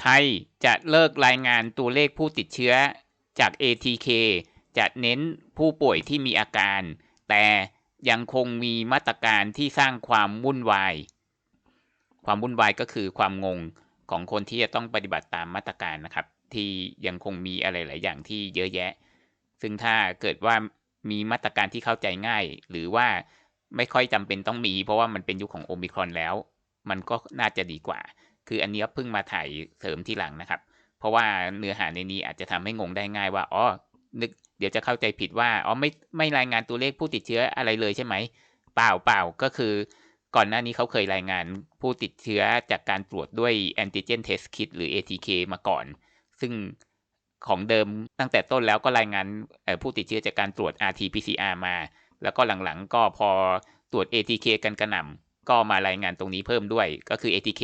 ไทยจะเลิกรายงานตัวเลขผู้ติดเชื้อจาก ATK จะเน้นผู้ป่วยที่มีอาการ แต่ยังคงมีมาตรการที่สร้างความวุ่นวาย ความวุ่นวายก็คือความงงของคนที่จะต้องปฏิบัติตามมาตรการนะครับ ที่ยังคงมีอะไรหลายอย่างที่เยอะแยะ ซึ่งถ้าเกิดว่ามีมาตรการที่เข้าใจง่าย หรือว่าไม่ค่อยจำเป็นต้องมี เพราะว่ามันเป็นยุคของโอมิครอนแล้ว มันก็น่าจะดีกว่า คืออันนี้เพิ่งมาถ่ายเสริมทีหลังนะครับ เพราะว่าเนื้อหาในนี้อาจจะทำให้งงได้ง่ายว่าอ๋อนึกเดี๋ยวจะเข้าใจผิดว่าอ๋อไม่ไม่รายงานตัวเลขผู้ติดเชื้ออะไรเลยใช่ไหมเปล่าเปล่าก็คือ ก่อนหน้านี้เขาเคยรายงานผู้ติดเชื้อจากการตรวจด้วยแอนติเจนเทสคิดหรือ ATK มาก่อน ซึ่งของเดิมตั้งแต่ต้นแล้วก็รายงานผู้ติดเชื้อจากการตรวจ RT-PCR มา แล้วก็หลังๆก็พอตรวจ ATK กันกระหน่ำ ก็มารายงานตรงนี้เพิ่มด้วยก็คือ ATK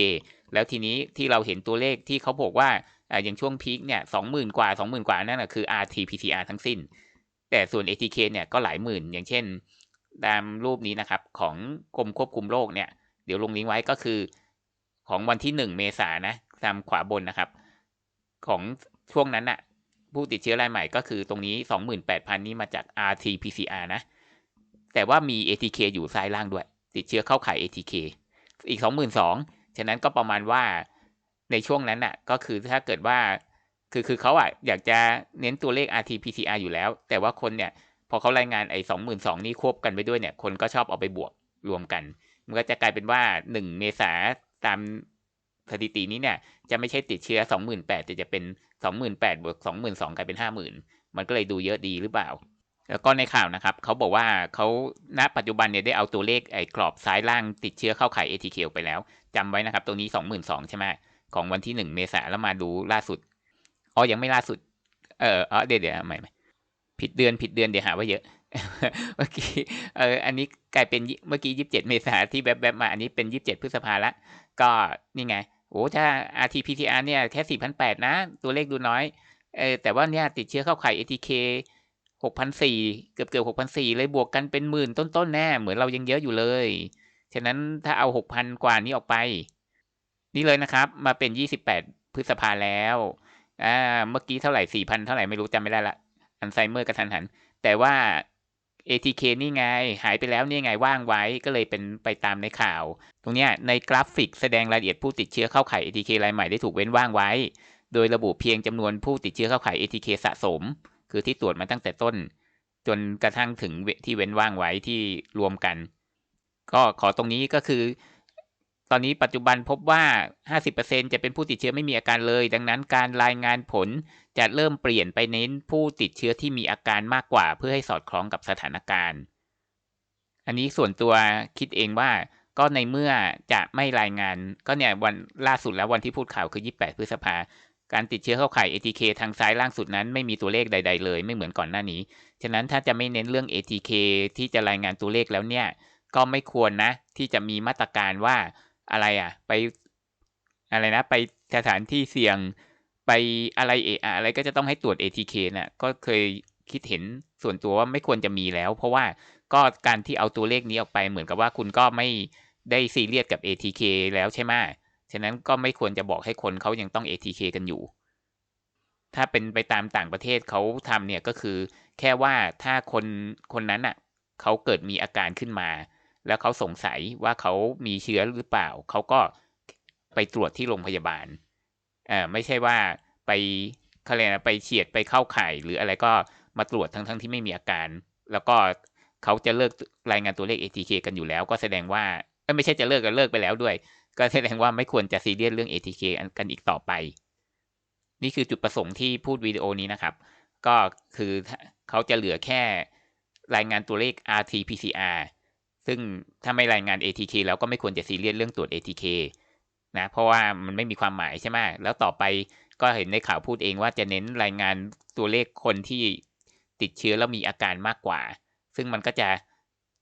แล้วทีนี้ที่เราเห็นตัวเลขที่เขาบอกว่าอย่างช่วงพีคเนี่ยสองหมื่นกว่าสองหมื่นกว่านั่นแหะคือ RT-PCR ทั้งสิ้น แต่ส่วน ATK เนี่ยก็หลายหมื่น อย่างเช่น ตามรูปนี้นะครับ ของกรมควบคุมโรคเนี่ย เดี๋ยวลงลิงก์ไว้ก็คือ ของวันที่หนึ่งเมษายนนะตามขวาบนนะครับ ของช่วงนั้นน่ะ ผู้ติดเชื้อรายใหม่ก็คือตรงนี้ 28,000 นี้มาจาก RT-PCR นะ แต่ว่ามี ATK อยู่ซ้ายล่างด้วย ติดเชื้อเข้าข่าย ATK อีก 22,000ฉะนั้นก็ประมาณว่าในช่วงนั้นน่ะก็คือถ้าเกิดว่าคือคือเขาอะอยากจะเน้นตัวเลข RT-PCR อยู่แล้ว แต่ว่าคนเนี่ยพอเขารายงานไอ้สองหมื่นสองนี่ควบกันไปด้วยเนี่ย คนก็ชอบเอาไปบวกรวมกัน มันก็จะกลายเป็นว่าหนึ่งเมษาตามสถิตินี้เนี่ย จะไม่ใช่ติดเชื้อสองหมื่นแปดแต่จะเป็นสองหมื่นแปดบวกสองหมื่นสองกลายเป็นห้าหมื่นมันก็เลยดูเยอะดีหรือเปล่า แล้วก็ในข่าวนะครับเขาบอกว่าเขาณปัจจุบันเนี่ยได้เอาตัวเลขไอ้กรอบซ้ายล่างติดเชื้อเข้าข่าย ATK ไปแล้วจำไว้นะครับตรงนี้สองหมื่นสองใช่ไหมของวันที่หนึ่งเมษาแล้วมาดูล่าสุดอ๋อยังไม่ล่าสุด เอออ๋อเดี๋ยวเดี๋ยวใหม่ผิดเดือนผิดเดือนเดี๋ยวหาว่าเยอะเมื่อกี้เอออันนี้กลายเป็นเมื่อกี้ยี่สิบเจ็ดเมษาที่แบบแบบมาอันนี้เป็นยี่สิบเจ็ดพฤษภาละก็นี่ไงโอ้ถ้า RT-PCR เนี่ยแค่สี่พันแปดนะ ตัวเลขดูน้อยเออแต่ว่าเนี่ยติดเชื้อเข้าข่าย ATK หกพันสี่เกือบเกือบหกพันสี่เลยบวกกันเป็นหมื่นต้นๆแน่ เหมือนเรายังเยอะอยู่เลย ฉะนั้นถ้าเอาหกพันกว่านี้ออกไป นี่เลยนะครับ มาเป็นยี่สิบแปดพฤษภาแล้วอ่าเมื่อกี้เท่าไหร่สี่พันเท่าไหร่ไม่รู้จำไม่ได้ละอัลไซเมอร์กระทันหัน แต่ว่า ATK นี่ไง หายไปแล้วนี่ไงว่างไว้ก็เลยเป็นไปตามในข่าว ตรงนี้ในกราฟิกแสดงรายละเอียดผู้ติดเชื้อเข้าข่าย ATK รายใหม่ได้ถูกเว้นว่างไว้ โดยระบุเพียงจำนวนผู้ติดเชื้อเข้าข่าย ATK สะสม คือที่ตรวจมาตั้งแต่ต้น จนกระทั่งถึงที่เว้นว่างไว้ที่รวมกัน ก็ขอตรงนี้ก็คือ ตอนนี้ปัจจุบันพบว่า 50%จะเป็นผู้ติดเชื้อไม่มีอาการเลย ดังนั้นการรายงานผลจะเริ่มเปลี่ยนไปเน้นผู้ติดเชื้อที่มีอาการมากกว่า เพื่อให้สอดคล้องกับสถานการณ์ อันนี้ส่วนตัวคิดเองว่าก็ในเมื่อจะไม่รายงานก็เนี่ยวันล่าสุดแล้ววันที่พูดข่าวคือ 28 พฤษภา การติดเชื้อเข้าข่าย ATK ทางซ้ายล่างสุดนั้นไม่มีตัวเลขใด ๆ เลย ไม่เหมือนก่อนหน้านี้ ฉะนั้นถ้าจะไม่เน้นเรื่อง ATK ที่จะรายงานตัวเลขแล้วเนี่ย ก็ไม่ควรนะ ที่จะมีมาตรการว่าอะไรอะ ไปอะไรนะ ไปสถานที่เสี่ยงไปอะไรเอะอะไรก็จะต้องให้ตรวจ ATK นะ่ะก็เคยคิดเห็นส่วนตัวว่าไม่ควรจะมีแล้ว เพราะว่าก็การที่เอาตัวเลขนี้ออกไปเหมือนกับว่าคุณก็ไม่ได้ซีเรียสกับ ATK แล้วใช่ไหม ฉะนั้นก็ไม่ควรจะบอกให้คนเขายังต้อง ATK กันอยู่ ถ้าเป็นไปตามต่างประเทศเขาทำเนี่ยก็คือ แค่ว่าถ้าคนคนนั้นอะเขาเกิดมีอาการขึ้นมา แล้วเขาสงสัยว่าเขามีเชื้อหรือเปล่า เขาก็ไปตรวจที่โรงพยาบาลอ่ไม่ใช่ว่าไปเขาเรียกไปเฉียดไปเข้าไข่หรืออะไรก็มาตรวจทั้งทั้งที่ไม่มีอาการ แล้วก็เขาจะเลิกรายงานตัวเลข ATK กันอยู่แล้ว ก็แสดงว่าไม่ใช่จะเลิกกันเลิกไปแล้วด้วย ก็แสดงว่าไม่ควรจะซีเรียสเรื่อง ATK กันอีกต่อไป นี่คือจุดประสงค์ที่พูดวิดีโอนี้นะครับ ก็คือเขาจะเหลือแค่รายงานตัวเลข RT-PCR ซึ่งถ้าไม่รายงาน ATK แล้วก็ไม่ควรจะซีเรียสเรื่องตรวจ ATK นะเพราะว่ามันไม่มีความหมายใช่ไหมแล้วต่อไปก็เห็นในข่าวพูดเองว่าจะเน้นรายงานตัวเลขคนที่ติดเชื้อแล้วมีอาการมากกว่า ซึ่งมันก็จะ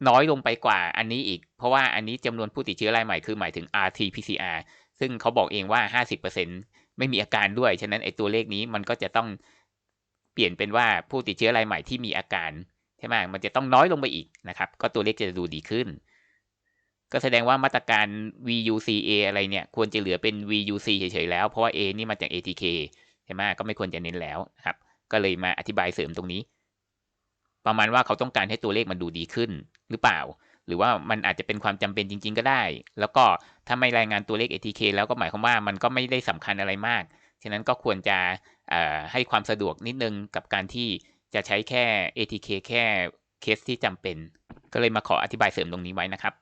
น้อยลงไปกว่าอันนี้อีก เพราะว่าอันนี้จำนวนผู้ติดเชื้อรายใหม่คือหมายถึง RT-PCR ซึ่งเขาบอกเองว่า 50%ไม่มีอาการด้วย ฉะนั้นไอ้ตัวเลขนี้มันก็จะต้องเปลี่ยนเป็นว่าผู้ติดเชื้อรายใหม่ที่มีอาการใช่ไหมมันจะต้องน้อยลงไปอีกนะครับ ก็ตัวเลขจะดูดีขึ้น ก็แสดงว่ามาตรการ VUCA อะไรเนี่ยควรจะเหลือเป็น VUC เฉยๆแล้ว เพราะว่า A นี่มาจาก ATK ใช่ไหมก็ไม่ควรจะเน้นแล้วครับ ก็เลยมาอธิบายเสริมตรงนี้ ประมาณว่าเขาต้องการให้ตัวเลขมันดูดีขึ้นหรือเปล่า หรือว่ามันอาจจะเป็นความจำเป็นจริง ๆ ก็ได้ แล้วก็ถ้าไม่รายงานตัวเลข ATK แล้วก็หมายความว่ามันก็ไม่ได้สำคัญอะไรมาก ฉะนั้นก็ควรจะให้ความสะดวกนิดนึงกับการที่จะใช้แค่ ATK แค่เคสที่จำเป็น ก็เลยมาขออธิบายเสริมตรงนี้ไว้นะครับ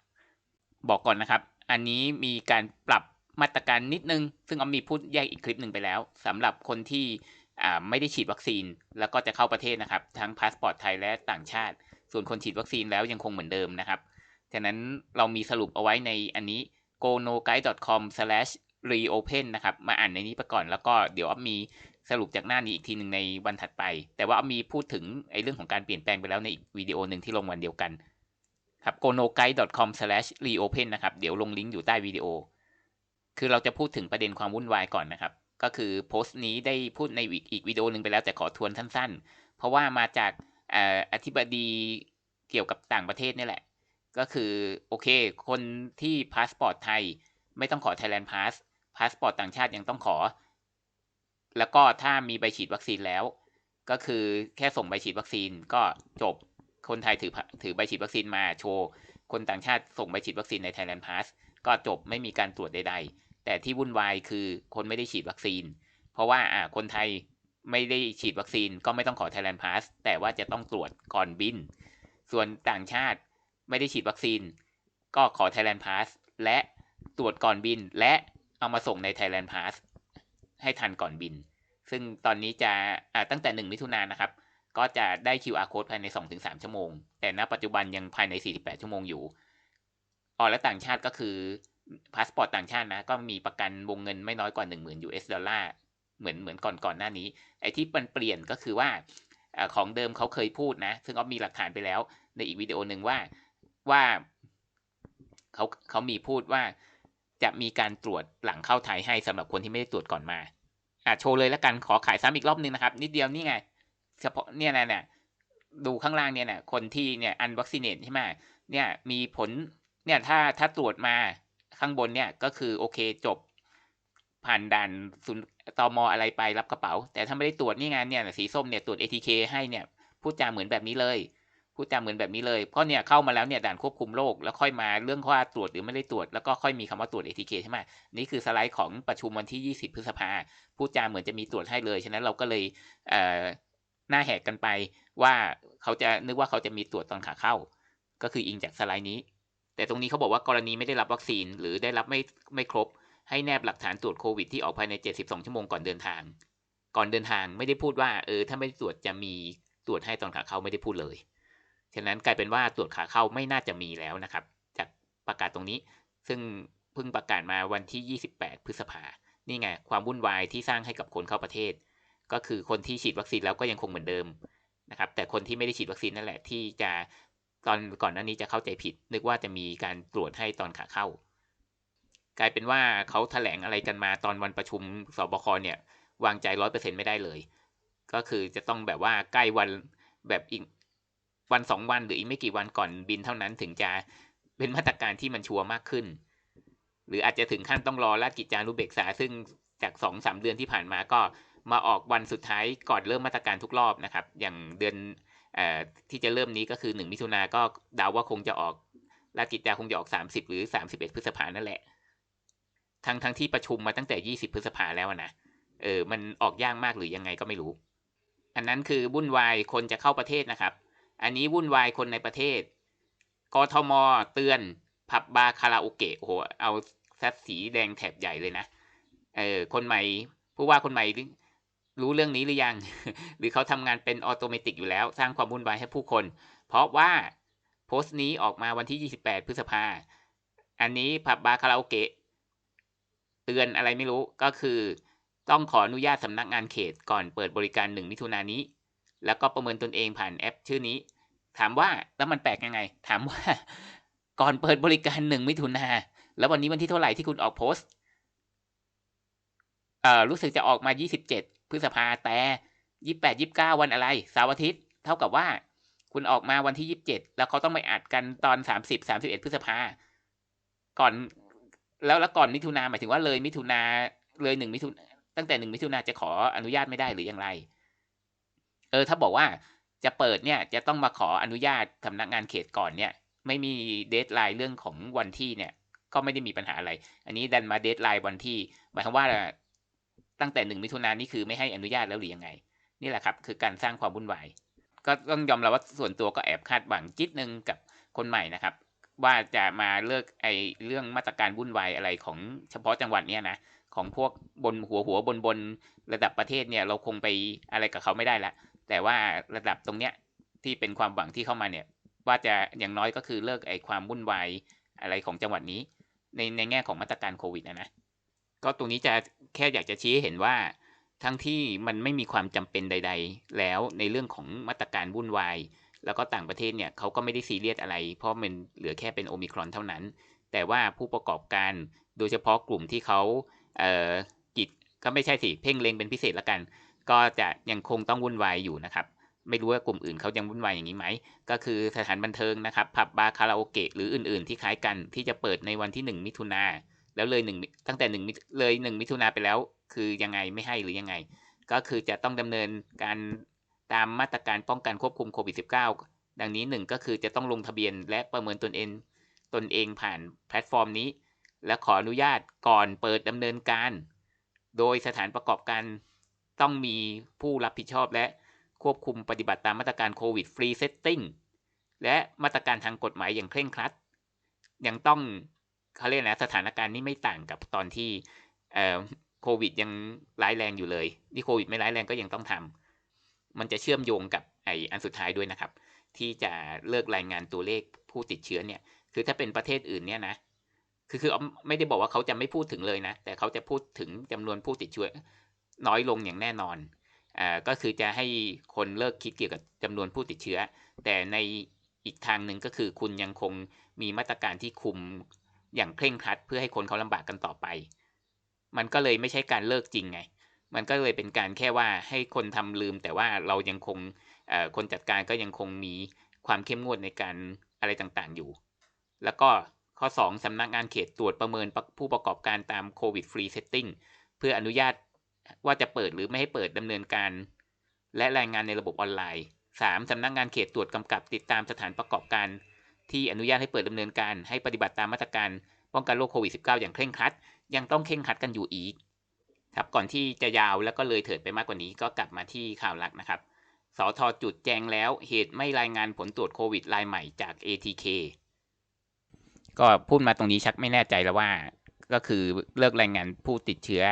บอกก่อนนะครับ อันนี้มีการปรับมาตรการนิดนึง ซึ่งออมมีพูดแยกอีกคลิปหนึ่งไปแล้วสำหรับคนที่ ไม่ได้ฉีดวัคซีน แล้วก็จะเข้าประเทศนะครับ ทั้งพาสปอร์ตไทยและต่างชาติ ส่วนคนฉีดวัคซีนแล้วยังคงเหมือนเดิมนะครับฉะนั้นเรามีสรุปเอาไว้ในอันนี้ gonoguide.com/reopen นะครับ มาอ่านในนี้ไปก่อนแล้วก็เดี๋ยวมีสรุปจากหน้านี้อีกทีหนึ่งในวันถัดไป แต่ว่ามีพูดถึงไอ้เรื่องของการเปลี่ยนแปลงไปแล้วในอีกวิดีโอหนึ่งที่ลงวันเดียวกัน ครับ gonoguide.com/reopen นะครับ เดี๋ยวลงลิงก์อยู่ใต้วิดีโอ คือเราจะพูดถึงประเด็นความวุ่นวายก่อนนะครับ ก็คือโพสต์นี้ได้พูดในอีกวิดีโอหนึ่งไปแล้วแต่ขอทวนสั้นๆ เพราะว่ามาจากอธิบดีเกี่ยวกับต่างประเทศนี่แหละ ก็คือโอเค คนที่พาสปอร์ตไทยไม่ต้องขอ Thailand Pass พาสปอร์ตต่างชาติยังต้องขอ แล้วก็ถ้ามีใบฉีดวัคซีนแล้ว ก็คือแค่ส่งใบฉีดวัคซีนก็จบคนไทยถือถือใบฉีดวัคซีนมาโชว์ คนต่างชาติส่งใบฉีดวัคซีนใน Thailand Pass ก็จบไม่มีการตรวจใดๆ แต่ที่วุ่นวายคือคนไม่ได้ฉีดวัคซีน เพราะว่าอ่าคนไทยไม่ได้ฉีดวัคซีนก็ไม่ต้องขอ Thailand Pass แต่ว่าจะต้องตรวจก่อนบิน ส่วนต่างชาติไม่ได้ฉีดวัคซีน ก็ขอ Thailand Pass และตรวจก่อนบินและเอามาส่งใน Thailand Pass ให้ทันก่อนบิน ซึ่งตอนนี้จะตั้งแต่ 1 มิถุนายนนะครับ ก็จะได้ QR code ภายใน 2-3 ชั่วโมง แต่ณปัจจุบันยังภายใน 48 ชั่วโมงอยู่ ออและต่างชาติก็คือ พาสปอร์ตต่างชาตินะ ก็มีประกันวงเงินไม่น้อยกว่า 10,000 US ดอลลาร์เหมือนเหมือนก่อนก่อนหน้านี้ ไอ้ที่มันเปลี่ยนก็คือว่าอของเดิมเขาเคยพูดนะ ซึ่งก็มีหลักฐานไปแล้ว ในอีกวิดีโอหนึ่งว่าว่าเขาเขามีพูดว่าจะมีการตรวจหลังเข้าไทยให้สำหรับคนที่ไม่ได้ตรวจก่อนมาอะโชว์เลยแล้วกันขอขายซ้ำอีกรอบนึงนะครับ นิดเดียวนี่ไงเฉพาะเนี่ยนะเนี่ยดูข้างล่างเนี่ยนะคนที่เนี่ยอันวัคซีเนตใช่ไหมเนี่ยมีผลเนี่ยถ้าถ้าตรวจมา ข้างบนเนี่ยก็คือโอเคจบผ่านด่านศูนย์ตมอะไรไปรับกระเป๋า แต่ถ้าไม่ได้ตรวจนี่ไงเนี่ยสีส้มเนี่ยตรวจ ATK ให้เนี่ยพูดจาเหมือนแบบนี้เลยพูดจาเหมือนแบบนี้เลย เพราะเนี่ยเข้ามาแล้วเนี่ยด่านควบคุมโรคแล้วค่อยมาเรื่องว่าตรวจหรือไม่ได้ตรวจแล้วก็ค่อยมีคำว่าตรวจ ATK ใช่ไหมนี่คือสไลด์ของประชุมวันที่ 20 พฤษภาพูดจาเหมือนจะมีตรวจให้เลยฉะนั้นเราก็เลยเอ่อหน้าแหกกันไปว่าเขาจะนึกว่าเขาจะมีตรวจตอนขาเข้า ก็คืออิงจากสไลด์นี้ แต่ตรงนี้เขาบอกว่ากรณีไม่ได้รับวัคซีน หรือได้รับไม่ไม่ครบ ให้แนบหลักฐานตรวจโควิดที่ออกภายใน 72 ชั่วโมงก่อนเดินทาง ก่อนเดินทางไม่ได้พูดว่าเออถ้าไม่ตรวจจะมีตรวจให้ตอนขาเข้าไม่ได้พูดเลย ฉะนั้นกลายเป็นว่าตรวจขาเข้าไม่น่าจะมีแล้วนะครับ จากประกาศตรงนี้ ซึ่งเพิ่งประกาศมาวันที่ 28 พฤษภา นี่ไงความวุ่นวายที่สร้างให้กับคนเข้าประเทศ ก็คือคนที่ฉีดวัคซีนแล้วก็ยังคงเหมือนเดิมนะครับ แต่คนที่ไม่ได้ฉีดวัคซีนนั่นแหละที่จะ ตอนก่อนหน้านี้จะเข้าใจผิด นึกว่าจะมีการตรวจให้ตอนขาเข้า กลายเป็นว่าเขาแถลงอะไรกันมาตอนวันประชุมสบคเนี่ย วางใจร้อยเปอร์เซ็นไม่ได้เลย ก็คือจะต้องแบบว่าใกล้วันแบบอีกวันสองวันหรืออีกไม่กี่วันก่อนบินเท่านั้นถึงจะเป็นมาตรการที่มันชัวร์มากขึ้น หรืออาจจะถึงขั้นต้องรอราชกิจจานุเบกษา ซึ่งจากสองสามเดือนที่ผ่านมาก็มาออกวันสุดท้ายก่อนเริ่มมาตรการทุกรอบนะครับ อย่างเดือน ที่จะเริ่มนี้ก็คือหนึ่งมิถุนาก็เดาว่าคงจะออกราชกิจจาคงจะออกสามสิบหรือสามสิบเอ็ดพฤษภานั่นแหละทั้งทั้งที่ประชุมมาตั้งแต่ยี่สิบพฤษภาแล้วนะเออมันออกยากมากหรือยังไงก็ไม่รู้ อันนั้นคือวุ่นวายคนจะเข้าประเทศนะครับ อันนี้วุ่นวายคนในประเทศกทมเตือนผับบาร์คาราโอเกะโอ้โหเอาซัดสีแดงแถบใหญ่เลยนะเออคนใหม่ผู้ว่าคนใหม่ รู้เรื่องนี้หรือยัง หรือเขาทำงานเป็นออโตเมติกอยู่แล้ว สร้างความวุ่นวายให้ผู้คน เพราะว่าโพสต์นี้ออกมาวันที่ 28 พฤษภา อันนี้ผับบาร์คาราโอเกะเตือนอะไรไม่รู้ก็คือต้องขออนุญาตสำนักงานเขตก่อนเปิดบริการหนึ่งมิถุนายนนี้ แล้วก็ประเมินตนเองผ่านแอปชื่อนี้ ถามว่าแล้วมันแปลกยังไง ถามว่าก่อนเปิดบริการหนึ่งมิถุนาแล้ววันนี้วันที่เท่าไหร่ที่คุณออกโพสต์เอ่อรู้สึกจะออกมา 27 พฤษภาแต่28 29วันอะไรเสาร์อาทิตย์เท่ากับว่า คุณออกมาวันที่27แล้วเขาต้องไปอัดกันตอน30 31พฤษภาก่อนแล้วแล้วก่อนมิถุนาหมายถึงว่าเลยมิถุนาเลยหนึ่งมิถุนตั้งแต่หนึ่งมิถุนาจะขออนุญาตไม่ได้หรืออย่างไร เออ ถ้าบอกว่าจะเปิดเนี่ย จะต้องมาขออนุญาตสำนักงานเขตก่อนเนี่ย ไม่มีเดทไลน์เรื่องของวันที่เนี่ย ก็ไม่ได้มีปัญหาอะไร อันนี้ดันมาเดทไลน์วันที่หมายความว่า ตั้งแต่หนึ่งมิถุนายนนี่คือไม่ให้อนุญาตแล้วหรือยังไง นี่แหละครับ คือการสร้างความวุ่นวาย ก็ต้องยอมรับว่าส่วนตัวก็แอบคาดหวังจิตนึงกับคนใหม่นะครับ ว่าจะมาเลิกไอเรื่องมาตรการวุ่นวายอะไรของเฉพาะจังหวัดเนี้ยนะของพวกบนหัวหัวบนบนระดับประเทศเนี่ยเราคงไปอะไรกับเขาไม่ได้ละแต่ว่าระดับตรงเนี้ยที่เป็นความหวังที่เข้ามาเนี่ย ว่าจะอย่างน้อยก็คือเลิกไอความวุ่นวายอะไรของจังหวัดนี้ ในในแง่ของมาตรการโควิดนะนะ ก็ตรงนี้จะแค่อยากจะชี้ให้เห็นว่า ทั้งที่มันไม่มีความจำเป็นใด ๆ แล้วในเรื่องของมาตรการวุ่นวาย แล้วก็ต่างประเทศเนี่ยเขาก็ไม่ได้ซีเรียสอะไร เพราะมันเหลือแค่เป็นโอมิครอนเท่านั้น แต่ว่าผู้ประกอบการโดยเฉพาะกลุ่มที่เขาเอ่อกิจก็ไม่ใช่สิเพ่งเล็งเป็นพิเศษละกัน ก็จะยังคงต้องวุ่นวายอยู่นะครับไม่รู้ว่ากลุ่มอื่นเขายังวุ่นวายอย่างนี้ไหม ก็คือสถานบันเทิงนะครับ ผับบาร์คาราโอเกะหรืออื่นๆ ที่คล้ายกันที่จะเปิดในวันที่ 1 มิถุนา แล้วเลยหนึ่งตั้งแต่หนึ่งเลยหนึ่งมิถุนาไปแล้ว คือยังไงไม่ให้หรือยังไง ก็คือจะต้องดำเนินการตามมาตรการป้องกันควบคุมโควิด -19 ดังนี้หนึ่งก็คือจะต้องลงทะเบียนและประเมินตนเองตนเองผ่านแพลตฟอร์มนี้ และขออนุญาตก่อนเปิดดำเนินการ โดยสถานประกอบการต้องมีผู้รับผิดชอบและควบคุมปฏิบัติตามมาตรการโควิดฟรีเซตติ้งและมาตรการทางกฎหมายอย่างเคร่งครัด ยังต้อง เขาเรียกนะสถานการณ์นี้ไม่ต่างกับตอนที่โควิดยังร้ายแรงอยู่เลย ที่โควิดไม่ร้ายแรงก็ยังต้องทำมันจะเชื่อมโยงกับไออันสุดท้ายด้วยนะครับ ที่จะเลิกรายงานตัวเลขผู้ติดเชื้อเนี่ย คือถ้าเป็นประเทศอื่นเนี่ยนะคือคือไม่ได้บอกว่าเขาจะไม่พูดถึงเลยนะ แต่เขาจะพูดถึงจำนวนผู้ติดเชื้อน้อยลงอย่างแน่นอนอ่าก็คือจะให้คนเลิกคิดเกี่ยวกับจำนวนผู้ติดเชื้อ แต่ในอีกทางหนึ่งก็คือคุณยังคงมีมาตรการที่คุม อย่างเคร่งครัดเพื่อให้คนเขาลำบากกันต่อไป มันก็เลยไม่ใช่การเลิกจริงไง มันก็เลยเป็นการแค่ว่าให้คนทำลืม แต่ว่าเรายังคงคนจัดการก็ยังคงมีความเข้มงวดในการอะไรต่างๆอยู่ แล้วก็ข้อ 2สำนักงานเขตตรวจประเมินผู้ประกอบการตามโควิดฟรีเซตติ้งเพื่ออนุญาตว่าจะเปิดหรือไม่ให้เปิดดำเนินการ และรายงานในระบบออนไลน์ 3. สำนักงานเขตตรวจกำกับติดตามสถานประกอบการ ที่อนุญาตให้เปิดดำเนินการให้ปฏิบัติตามมาตรการป้องกันโรคโควิด -19 อย่างเคร่งครัด ยังต้องเคร่งครัดกันอยู่อีก ครับก่อนที่จะยาวแล้วก็เลยเถิดไปมากกว่านี้ก็กลับมาที่ข่าวหลักนะครับสอทจุดแจงแล้วเหตุไม่รายงานผลตรวจโควิดรายใหม่จาก ATK ก็พูดมาตรงนี้ชักไม่แน่ใจแล้วว่า ก็คือเลิกรายงานผู้ติดเชื้อ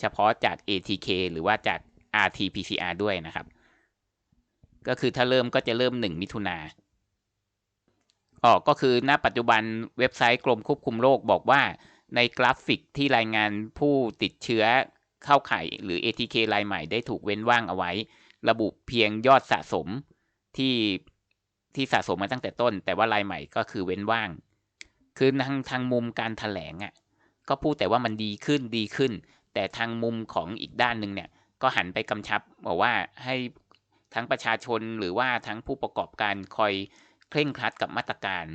เฉพาะจาก ATK หรือว่าจาก RT-PCR ด้วยนะครับ ก็คือถ้าเริ่มก็จะเริ่ม 1 มิถุนา อ๋อก็คือณปัจจุบันเว็บไซต์กรมควบคุมโรคบอกว่า ในกราฟิกที่รายงานผู้ติดเชื้อเข้าไข่หรือ ATK รายใหม่ได้ถูกเว้นว่างเอาไว้ ระบุเพียงยอดสะสมที่ที่สะสมมาตั้งแต่ต้น แต่ว่ารายใหม่ก็คือเว้นว่าง คือทางทางมุมการถแถลงอะ่ะก็พูดแต่ว่ามันดีขึ้นดีขึ้น แต่ทางมุมของอีกด้านหนึ่งเนี่ยก็หันไปกำชับบอกว่าให้ทั้งประชาชนหรือว่าทั้งผู้ประกอบการคอย เคร่งครัดกับมาตรการ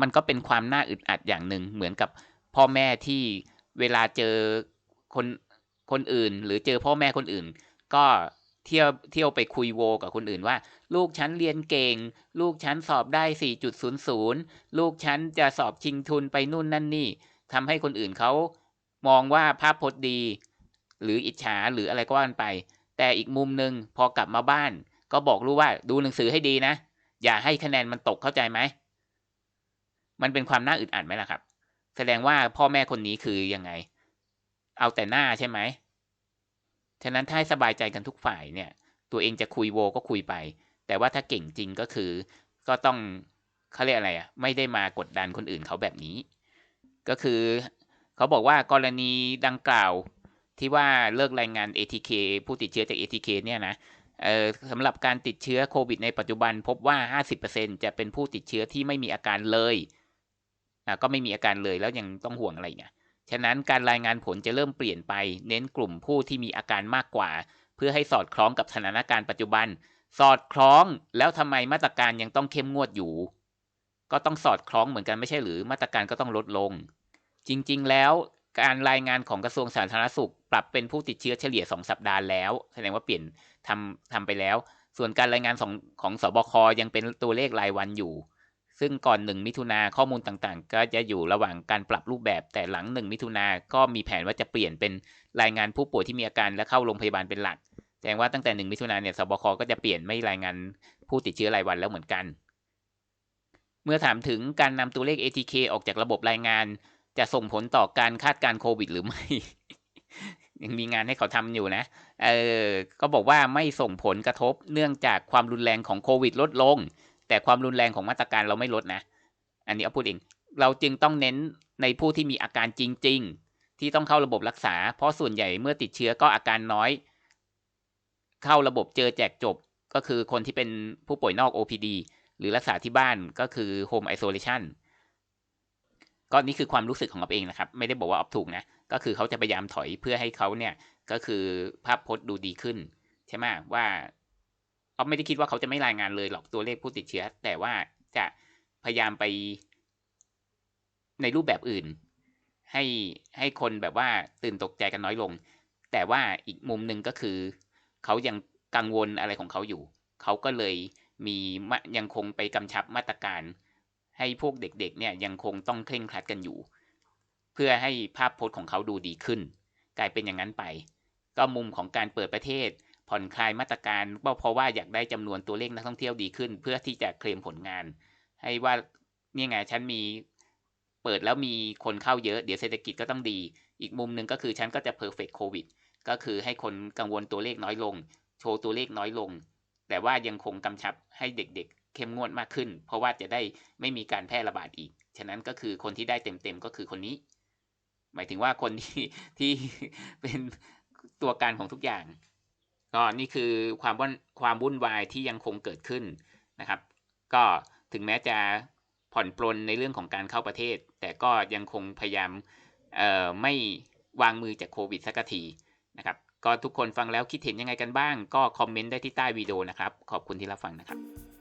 มันก็เป็นความน่าอึดอัดอย่างหนึ่งเหมือนกับพ่อแม่ที่เวลาเจอคนคนอื่น หรือเจอพ่อแม่คนอื่น ก็เที่ยวเที่ยวไปคุยโวกับคนอื่นว่า ลูกฉันเรียนเก่ง ลูกฉันสอบได้ 4.00 ลูกฉันจะสอบชิงทุนไปนู่นนั่นนี่ทำให้คนอื่นเขามองว่าภาพพจน์ดี หรืออิจฉาหรืออะไรก็ว่าไป แต่อีกมุมหนึ่งพอกลับมาบ้าน ก็บอกลูกว่าดูหนังสือให้ดีนะ อย่าให้คะแนนมันตกเข้าใจไหม มันเป็นความน่าอึดอัดไหมล่ะครับ แสดงว่าพ่อแม่คนนี้คือยังไง เอาแต่หน้าใช่ไหม ฉะนั้นถ้าให้สบายใจกันทุกฝ่ายเนี่ย ตัวเองจะคุยโวก็คุยไป แต่ว่าถ้าเก่งจริงก็คือ ก็ต้องเขาเรียกอะไรอะ ไม่ได้มากดดันคนอื่นเขาแบบนี้ ก็คือเขาบอกว่ากรณีดังกล่าวที่ว่าเลิกรายงาน ATK ผู้ติดเชื้อจาก ATK เนี่ยนะ สำหรับการติดเชื้อโควิดในปัจจุบันพบว่า 50%จะเป็นผู้ติดเชื้อที่ไม่มีอาการเลยก็ไม่มีอาการเลยแล้วยังต้องห่วงอะไรเนี่ยฉะนั้นการรายงานผลจะเริ่มเปลี่ยนไป เน้นกลุ่มผู้ที่มีอาการมากกว่า เพื่อให้สอดคล้องกับสถานการณ์ปัจจุบัน สอดคล้องแล้วทำไมมาตรการยังต้องเข้มงวดอยู่ ก็ต้องสอดคล้องเหมือนกันไม่ใช่หรือมาตรการก็ต้องลดลง จริง ๆ แล้ว การรายงานของกระทรวงสาธารณสุข ปรับเป็นผู้ติดเชื้อเฉลี่ย 2 สัปดาห์แล้ว แสดงว่าเปลี่ยนทำทำไปแล้ว ส่วนการรายงานของของสบคยังเป็นตัวเลขรายวันอยู่ ซึ่งก่อนหนึ่งมิถุนาข้อมูลต่างๆ ก็จะอยู่ระหว่างการปรับรูปแบบ แต่หลังหนึ่งมิถุนาก็มีแผนว่าจะเปลี่ยนเป็นรายงานผู้ป่วยที่มีอาการและเข้าโรงพยาบาลเป็นหลัก แสดงว่าตั้งแต่หนึ่งมิถุนาเนี่ยสบคก็จะเปลี่ยนไม่รายงานผู้ติดเชื้อรายวันแล้วเหมือนกัน เมื่อถามถึงการนำตัวเลข ATK ออกจากระบบรายงาน จะส่งผลต่อการคาดการณ์โควิดหรือไม่ ยังมีงานให้เขาทำอยู่นะ เออ ก็บอกว่าไม่ส่งผลกระทบเนื่องจากความรุนแรงของโควิดลดลง แต่ความรุนแรงของมาตรการเราไม่ลดนะ อันนี้เอาพูดเอง เราจึงต้องเน้นในผู้ที่มีอาการจริง ๆ ที่ต้องเข้าระบบรักษา เพราะส่วนใหญ่เมื่อติดเชื้อก็อาการน้อย เข้าระบบเจอแจกจบ ก็คือคนที่เป็นผู้ป่วยนอก OPD หรือรักษาที่บ้านก็คือ Home Isolation ก็นี่คือความรู้สึกของอับเองนะครับ ไม่ได้บอกว่าอับถูกนะ ก็คือเขาจะพยายามถอยเพื่อให้เขาเนี่ย ก็คือภาพพจน์ดูดีขึ้น ใช่ไหมว่าอับไม่ได้คิดว่าเขาจะไม่รายงานเลยหรอกตัวเลขผู้ติดเชื้อ แต่ว่าจะพยายามไปในรูปแบบอื่น ให้ให้คนแบบว่าตื่นตกใจกันน้อยลง แต่ว่าอีกมุมหนึ่งก็คือเขายังกังวลอะไรของเขาอยู่ เขาก็เลยมีมะยังคงไปกำชับมาตรการ ให้พวกเด็กๆเนี่ยยังคงต้องเคร่งครัดกันอยู่ เพื่อให้ภาพพจน์ของเขาดูดีขึ้น กลายเป็นอย่างนั้นไป ก็มุมของการเปิดประเทศ ผ่อนคลายมาตรการก็เพราะว่าอยากได้จำนวนตัวเลขนักท่องเที่ยวดีขึ้น เพื่อที่จะเคลมผลงาน ให้ว่านี่ไงฉันมีเปิดแล้วมีคนเข้าเยอะเดี๋ยวเศรษฐกิจก็ต้องดี อีกมุมหนึ่งก็คือฉันก็จะ perfect covid ก็คือให้คนกังวลตัวเลขน้อยลง โชว์ตัวเลขน้อยลง แต่ว่ายังคงกำชับให้เด็กๆ เข้มงวดมากขึ้น เพราะว่าจะได้ไม่มีการแพร่ระบาดอีก ฉะนั้นก็คือคนที่ได้เต็มๆก็คือคนนี้ หมายถึงว่าคนที่ที่เป็นตัวการของทุกอย่าง ก็นี่คือความวุ่นความวุ่นวายที่ยังคงเกิดขึ้นนะครับ ก็ถึงแม้จะผ่อนปลนในเรื่องของการเข้าประเทศ แต่ก็ยังคงพยายามเอ่อไม่วางมือจากโควิดสักทีนะครับก็ทุกคนฟังแล้วคิดเห็นยังไงกันบ้าง ก็คอมเมนต์ได้ที่ใต้วิดีโอนะครับ ขอบคุณที่รับฟังนะครับ